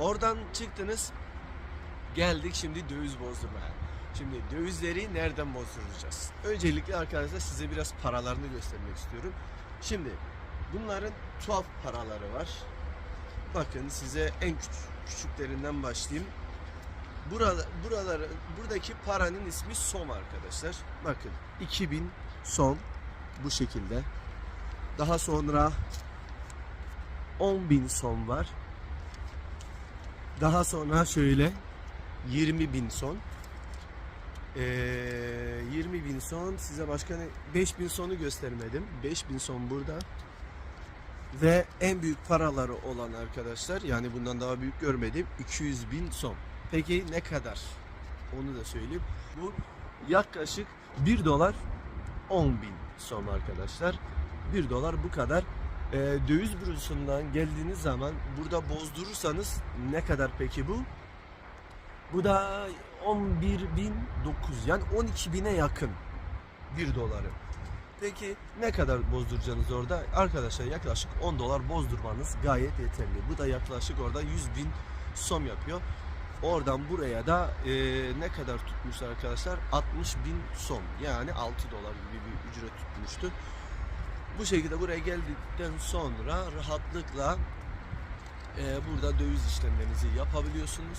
Oradan çıktınız. Geldik şimdi döviz bozdurmaya. Şimdi dövizleri nereden bozduracağız? Öncelikle arkadaşlar size biraz paralarını göstermek istiyorum. Şimdi bunların tuhaf paraları var. Bakın size en küçük, küçüklerinden başlayayım. Burada, buraları, buradaki paranın ismi som arkadaşlar. Bakın 2000 som bu şekilde. Daha sonra 10.000 son var. Daha sonra şöyle 20 bin son. Ee, 20 bin son size başka ne? 5 bin sonu göstermedim. 5 bin son burada. Ve en büyük paraları olan arkadaşlar yani bundan daha büyük görmedim 200 bin son. Peki ne kadar? Onu da söyleyeyim. Bu yaklaşık 1 dolar 10 bin son arkadaşlar. 1 dolar bu kadar. Ee, döviz bürosundan geldiğiniz zaman burada bozdurursanız ne kadar peki bu? Bu da 11.009 yani 12.000'e yakın 1 doları. Peki ne kadar bozduracaksınız orada? Arkadaşlar yaklaşık 10 dolar bozdurmanız gayet yeterli. Bu da yaklaşık orada 100 bin som yapıyor. Oradan buraya da e, ne kadar tutmuş arkadaşlar? 60 bin som yani 6 dolar gibi bir ücret tutmuştu. Bu şekilde buraya geldikten sonra rahatlıkla e, burada döviz işlemlerinizi yapabiliyorsunuz.